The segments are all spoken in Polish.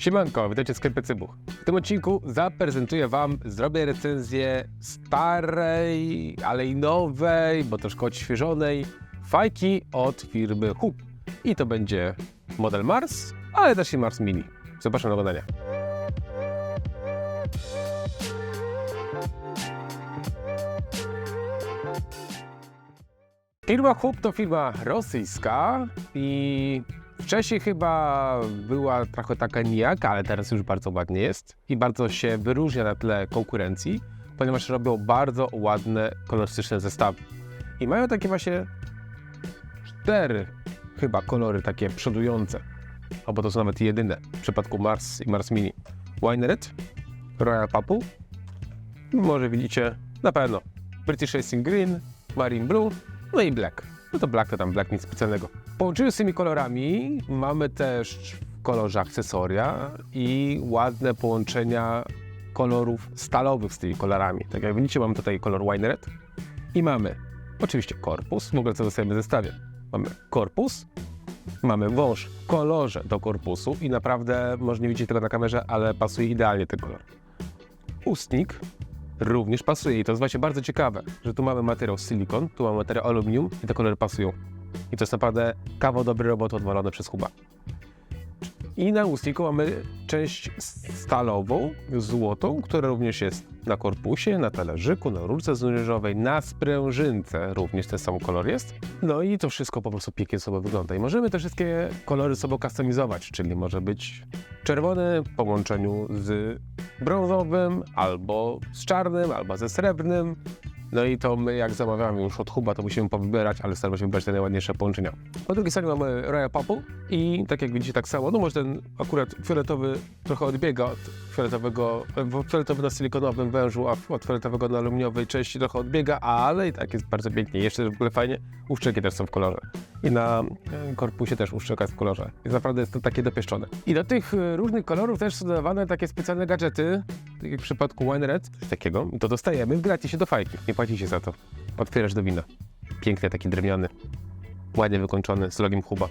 Siemanko, witajcie w sklepie Cybuch. W tym odcinku zaprezentuję Wam, zrobię recenzję starej, ale i nowej, bo troszkę odświeżonej fajki od firmy Hoop. I to będzie model Mars, ale też i Mars Mini. Zapraszam do oglądania. Firma Hoop to firma rosyjska i wcześniej chyba była trochę taka nijaka, ale teraz już bardzo ładnie jest i bardzo się wyróżnia na tle konkurencji, ponieważ robią bardzo ładne, kolorystyczne zestawy. I mają takie właśnie cztery chyba kolory takie przodujące, albo to są nawet jedyne w przypadku Mars i Mars Mini. Wine Red, Royal Purple, może widzicie na pewno British Racing Green, Marine Blue, no i Black. No to Black to tam Black, nic specjalnego. Połączyłem z tymi kolorami mamy też w kolorze akcesoria i ładne połączenia kolorów stalowych z tymi kolorami. Tak jak widzicie, mamy tutaj kolor wine red i mamy oczywiście korpus, w ogóle co dostajemy w zestawie. Mamy korpus, mamy wąż w kolorze do korpusu i naprawdę, może nie widzicie tego na kamerze, ale pasuje idealnie ten kolor. Ustnik również pasuje i to jest właśnie bardzo ciekawe, że tu mamy materiał silikon, tu mamy materiał aluminium i te kolory pasują. I to jest naprawdę kawał dobry robot odwalony przez Huba. I na ustniku mamy część stalową, złotą, która również jest na korpusie, na talerzyku, na rurce znużowej, na sprężynce również ten sam kolor jest. No i to wszystko po prostu pięknie sobie wygląda. I możemy te wszystkie kolory sobie kustomizować, czyli może być czerwony w połączeniu z brązowym, albo z czarnym, albo ze srebrnym. No i to my jak zamawiamy już od Huba, to musimy powybierać, ale staramy się wybrać te najładniejsze połączenia. Po drugiej stronie mamy Royal Purple i tak jak widzicie tak samo, no może ten akurat fioletowy trochę odbiega od fioletowego, fioletowy na silikonowym wężu, a od fioletowego na aluminiowej części trochę odbiega, ale i tak jest bardzo pięknie. Jeszcze w ogóle fajnie, uszczelki też są w kolorze. I na e, korpusie też uszczelka jest w kolorze. Więc naprawdę jest to takie dopieszczone. I do tych e, różnych kolorów też są dodawane takie specjalne gadżety, tak jak w przypadku Wine Red, coś takiego, to dostajemy w gratisie do fajki. Nie płacicie za to. Otwierasz do wina. Piękny, taki drewniany. Ładnie wykończony, z logiem Huba.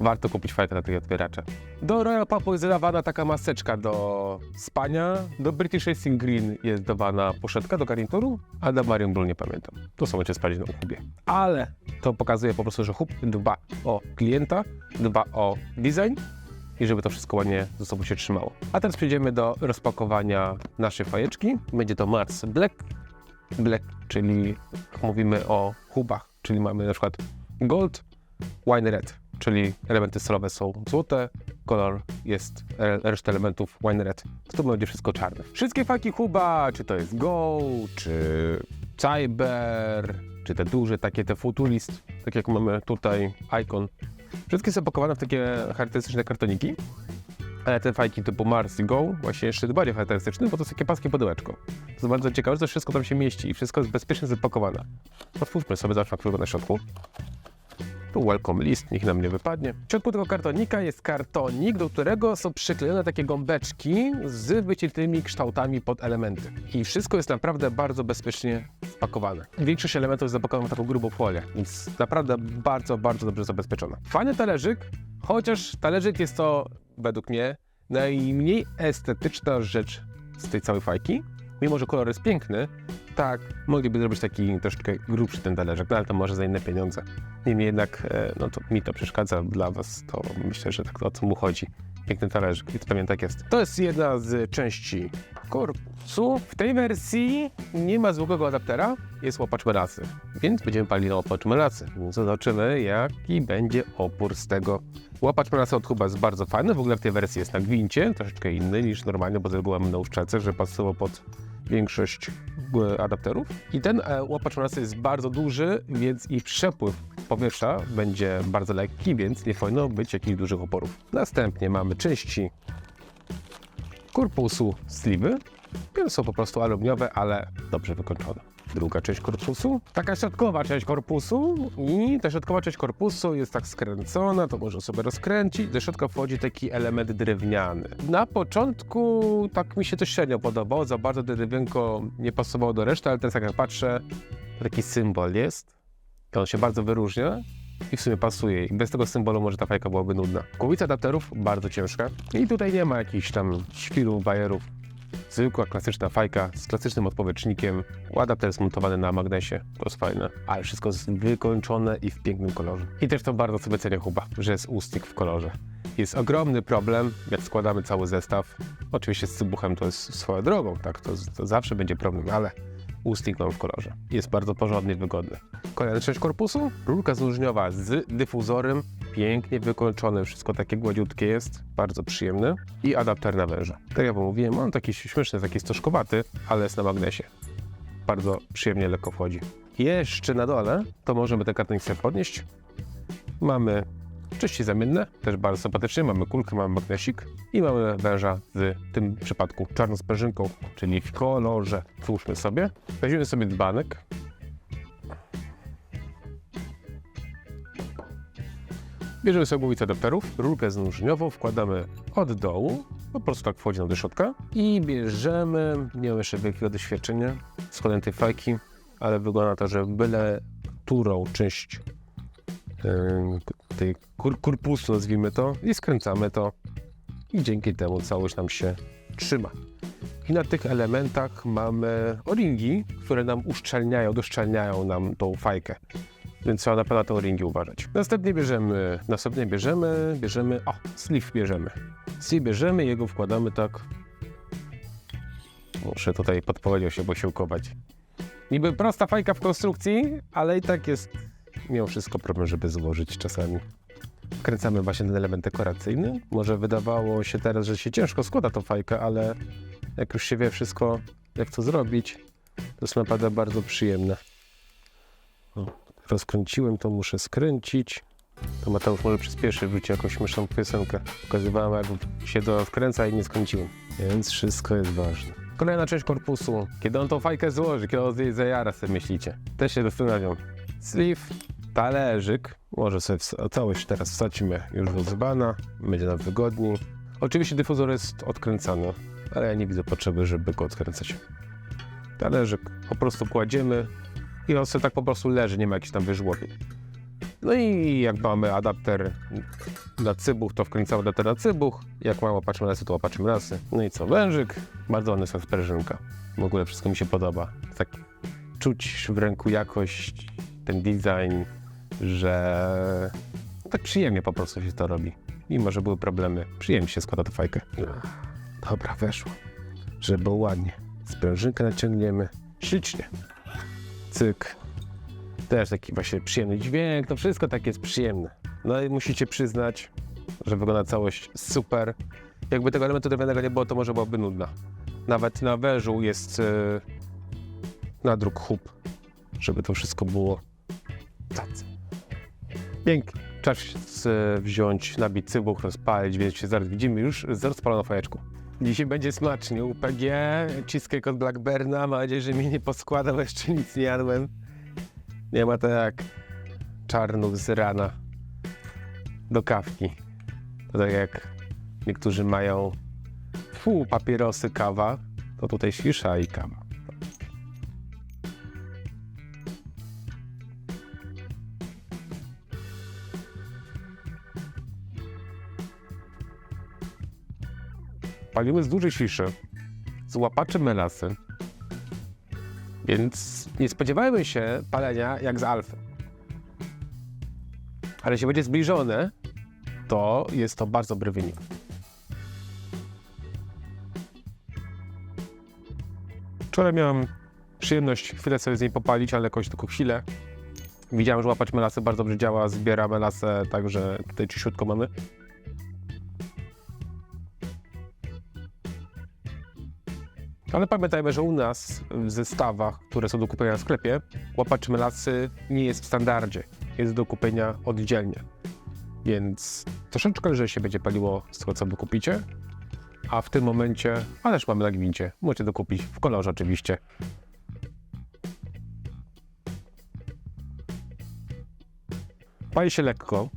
Warto kupić fajkę na tych otwieracze. Do Royal Purple jest dodawana taka maseczka do spania. Do British Racing Green jest dodawana poszetka do garnituru, a do Marion Blue nie pamiętam. To są jeszcze sprawdzić na Hubie. Ale to pokazuje po prostu, że Hub dba o klienta, dba o design i żeby to wszystko ładnie ze sobą się trzymało. A teraz przejdziemy do rozpakowania naszej fajeczki. Będzie to Mars Black. Black, czyli mówimy o hubach, czyli mamy na przykład Gold, Wine Red, czyli elementy stalowe są złote, kolor jest e, reszta elementów Wine Red. To będzie wszystko czarne. Wszystkie fajki huba, czy to jest Go, czy Cyber, czy te duże, takie te Futurist, tak jak mamy tutaj Icon. Wszystkie są pakowane w takie charakterystyczne kartoniki. Ale te fajki typu Mars i Go właśnie jeszcze bardziej charakterystyczne, bo to jest takie paskie pudełeczko. To jest bardzo ciekawe, że wszystko tam się mieści i wszystko jest bezpiecznie zapakowane. Otwórzmy sobie, zobaczmy jak wygląda na środku. Welcome list, niech nam nie wypadnie. W środku tego kartonika jest kartonik, do którego są przyklejone takie gąbeczki z wyciętymi kształtami pod elementy. I wszystko jest naprawdę bardzo bezpiecznie spakowane. Większość elementów jest zapakowana w taką grubą folię, więc naprawdę bardzo, bardzo dobrze zabezpieczona. Fajny talerzyk, chociaż talerzyk jest to według mnie najmniej estetyczna rzecz z tej całej fajki. Mimo, że kolor jest piękny, tak, mogliby zrobić taki troszeczkę grubszy ten talerzyk, no ale to może za inne pieniądze. Niemniej jednak, e, no to mi to przeszkadza, dla was to myślę, że tak o co mu chodzi. Piękny talerzyk, więc pewnie tak jest. To jest jedna z części korpusu. W tej wersji nie ma zwykłego adaptera, jest łapacz melasy, więc będziemy palili na łapacz melasy. Zobaczymy, jaki będzie opór z tego. Łapacz melasy od Huba jest bardzo fajny, w ogóle w tej wersji jest na gwincie, troszeczkę inny niż normalnie, bo mamy na uszczelce, że pasował pod większość e, adapterów. I ten e, łapacz melasy jest bardzo duży, więc i przepływ powietrza będzie bardzo lekki, więc nie powinno być jakichś dużych oporów. Następnie mamy części korpusu sliwy. One są po prostu aluminiowe, ale dobrze wykończone. Druga część korpusu, taka środkowa część korpusu i ta środkowa część korpusu jest tak skręcona, to można sobie rozkręcić. Do środka wchodzi taki element drewniany. Na początku tak mi się to średnio podobało, za bardzo to drewienko nie pasowało do reszty, ale teraz jak patrzę, to taki symbol jest. On się bardzo wyróżnia i w sumie pasuje. I bez tego symbolu może ta fajka byłaby nudna. Głowica adapterów bardzo ciężka i tutaj nie ma jakichś tam świrów, bajerów. Zwykła, klasyczna fajka z klasycznym odpowietrznikiem. Adapter jest montowany na magnesie, to jest fajne. Ale wszystko jest wykończone i w pięknym kolorze. I też to bardzo sobie cenię chyba, że jest ustnik w kolorze. Jest ogromny problem, jak składamy cały zestaw. Oczywiście z cybuchem to jest swoją drogą, tak, to, to zawsze będzie problem, ale ustnik mam w kolorze. Jest bardzo porządny i wygodny. Kolejna część korpusu, rurka znużniowa z dyfuzorem, pięknie wykończone, wszystko takie gładziutkie jest, bardzo przyjemny i adapter na węża. Tak jak mówiłem, on taki śmieszny, taki stożkowaty, ale jest na magnesie. Bardzo przyjemnie, lekko wchodzi. Jeszcze na dole, to możemy ten kartonik sobie podnieść. Mamy części zamienne, też bardzo sympatycznie. Mamy kulkę, mamy magnesik i mamy węża w tym przypadku czarną sprężynką, czyli w kolorze. Włóżmy sobie. Weźmiemy sobie dzbanek. Bierzemy sobie głowicę adapterów, rurkę znużniową, wkładamy od dołu, po prostu tak wchodzi nam do środka i bierzemy, nie mam jeszcze wielkiego doświadczenia z tej fajki, ale wygląda to, że byle którą część em, tej kur korpusu, nazwijmy to, i skręcamy to i dzięki temu całość nam się trzyma. I na tych elementach mamy o-ringi, które nam uszczelniają, doszczelniają nam tą fajkę. Więc trzeba na pewno na te o-ringi uważać. Następnie bierzemy, następnie bierzemy, bierzemy, o, sleeve bierzemy. Sleeve bierzemy, jego wkładamy tak. Muszę tutaj podpowiedział się posiłkować. Niby prosta fajka w konstrukcji, ale i tak jest mimo wszystko problem, żeby złożyć czasami. Wkręcamy właśnie ten element dekoracyjny. Może wydawało się teraz, że się ciężko składa tą fajkę, ale jak już się wie wszystko, jak to zrobić, to jest naprawdę bardzo przyjemne. O, rozkręciłem to, muszę skręcić. To Mateusz może przyspieszy, wróci jakąś śmieszną piosenkę. Pokazywałem, jak się to wkręca i nie skręciłem. Więc wszystko jest ważne. Kolejna część korpusu. Kiedy on tą fajkę złoży, kiedy on z jej zajara, sobie myślicie. Też się zastanawiam. Sleeve, talerzyk. Może sobie całość teraz wsadźmy już do. Będzie nam wygodniej. Oczywiście dyfuzor jest odkręcany, ale ja nie widzę potrzeby, żeby go odkręcać. Talerzyk po prostu kładziemy i on sobie tak po prostu leży, nie ma jakichś tam wyżłobień. No i jak mamy adapter na cybuch, to wkręcamy adapter na cybuch. Jak mamy opatrzmy lasy, to opatrzmy lasy. No i co, wężyk, bardzo ładny jest sprężynka. W ogóle wszystko mi się podoba. Tak czuć w ręku jakość, ten design, że tak przyjemnie po prostu się to robi. Mimo, że były problemy, przyjemnie się składa tę fajkę. Dobra, weszło. Żeby było ładnie. Sprężynkę naciągniemy. Ślicznie. Cyk. Też taki właśnie przyjemny dźwięk, to wszystko takie jest przyjemne. No i musicie przyznać, że wygląda całość super. Jakby tego elementu drewnianego nie było, to może byłaby nudna. Nawet na wężu jest yy, nadruk hub, żeby to wszystko było tacy. Pięknie. Czas z- wziąć, nabić cybuch, rozpalić, więc się zaraz widzimy już z rozpaloną fajeczką. Dzisiaj będzie smacznie. UPG, cheesecake od Blackberna. Mam nadzieję, że mnie nie poskłada, bo jeszcze nic nie jadłem. Nie ma to jak czarnów z rana do kawki. To tak jak niektórzy mają fu, papierosy, kawa, to tutaj świsza i kawa. Palimy z dużej śliszy, z łapaczy melasy, więc nie spodziewajmy się palenia jak z alfy. Ale jeśli będzie zbliżone, to jest to bardzo dobry wynik. Wczoraj miałem przyjemność chwilę sobie z niej popalić, ale jakoś tylko chwilę. Widziałem, że łapać melasę bardzo dobrze działa, zbiera melasę, także tutaj czyściutko mamy. Ale pamiętajmy, że u nas w zestawach, które są do kupienia w sklepie, łapacz melasy nie jest w standardzie. Jest do kupienia oddzielnie. Więc troszeczkę lżej się będzie paliło z tego, co wy kupicie. A w tym momencie, ależ mamy na gwincie, możecie dokupić w kolorze oczywiście. Pali się lekko,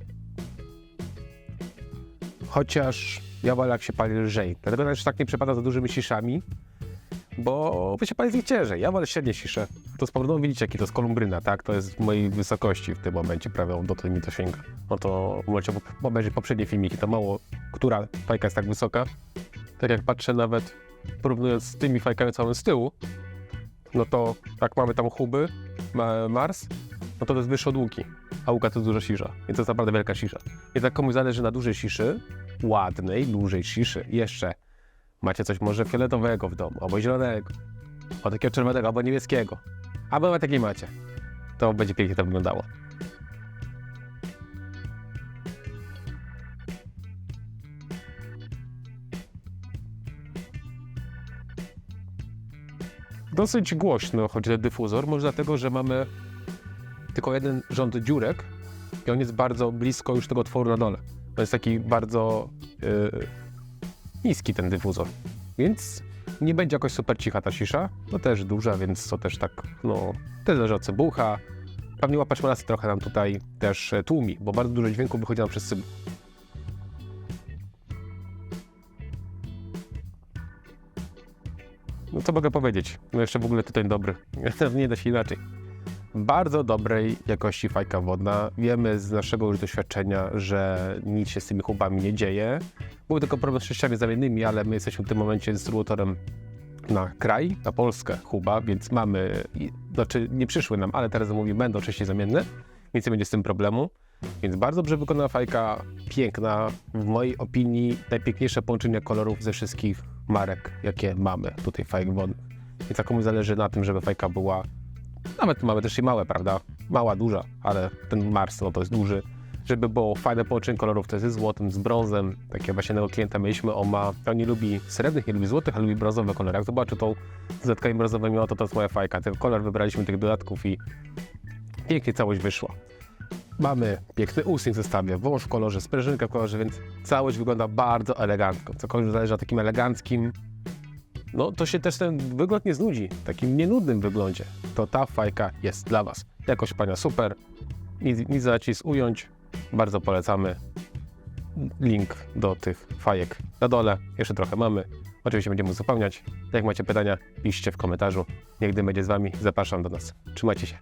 chociaż ja wolę jak się pali lżej. Dlatego też tak nie przepada za dużymi ciszami, bo wy się pani z nich cieszy. Ja wolę średnie cisze. To z powodu, no widzicie, jaki to jest kolumbryna, tak? To jest w mojej wysokości w tym momencie, prawie do tej mi to sięga. No to możecie obejrzeć poprzednie filmiki, to mało, która fajka jest tak wysoka. Tak jak patrzę nawet, porównując z tymi fajkami, mamy z tyłu, no to jak mamy tam huby, ma Mars, no to to jest wyższe od łuki, a łuka to jest duża sisza, więc to jest naprawdę wielka sisza. Więc jak komuś zależy na dużej siszy, ładnej, dużej siszy, jeszcze macie coś może fioletowego w domu, albo zielonego, albo takiego czerwonego, albo niebieskiego, albo nawet takiej macie, to będzie pięknie to wyglądało. Dosyć głośno chodzi ten dyfuzor, może dlatego, że mamy tylko jeden rząd dziurek i on jest bardzo blisko już tego otworu na dole. To jest taki bardzo yy, niski ten dyfuzor, więc nie będzie jakoś super cicha ta cisza. No też duża, więc to też tak, no, też zależy od cybucha. Pewnie łapacz malasy trochę nam tutaj też e, tłumi, bo bardzo dużo dźwięku wychodzi nam przez cybuch. No co mogę powiedzieć? No jeszcze w ogóle tytoń dobry. nie da się inaczej. Bardzo dobrej jakości fajka wodna. Wiemy z naszego już doświadczenia, że nic się z tymi chłopami nie dzieje. Był tylko problem z sześciami zamiennymi, ale my jesteśmy w tym momencie dystrybutorem na kraj, na Polskę Huba, więc mamy, znaczy nie przyszły nam, ale teraz zamówi będą części zamienne, więc nie będzie z tym problemu. Więc bardzo dobrze wykonana fajka, piękna, w mojej opinii najpiękniejsze połączenie kolorów ze wszystkich marek, jakie mamy tutaj fajek wodnych. Więc jak komuś zależy na tym, żeby fajka była, nawet mamy też i małe, prawda? Mała, duża, ale ten Mars, no to jest duży. Żeby było fajne połączenie kolorów, to jest ze złotym, z brązem. Takie właśnie tego klienta mieliśmy, on ma, on nie lubi srebrnych, nie lubi złotych, ale lubi brązowe kolory. Jak zobaczy tą z dodatkami brązowymi, to to jest moja fajka. Ten kolor wybraliśmy tych dodatków i pięknie całość wyszła. Mamy piękny using w zestawie, wąż w kolorze, sprężynkę w kolorze, więc całość wygląda bardzo elegancko. Cokolwiek zależy na takim eleganckim, no to się też ten wygląd nie znudzi. W takim nienudnym wyglądzie. To ta fajka jest dla Was. Jakość pana super. Nic, nic nacisk ująć. Bardzo polecamy. Link do tych fajek na dole. Jeszcze trochę mamy. Oczywiście będziemy uzupełniać. Jak macie pytania, piszcie w komentarzu. Niech gdy będzie z Wami. Zapraszam do nas. Trzymajcie się.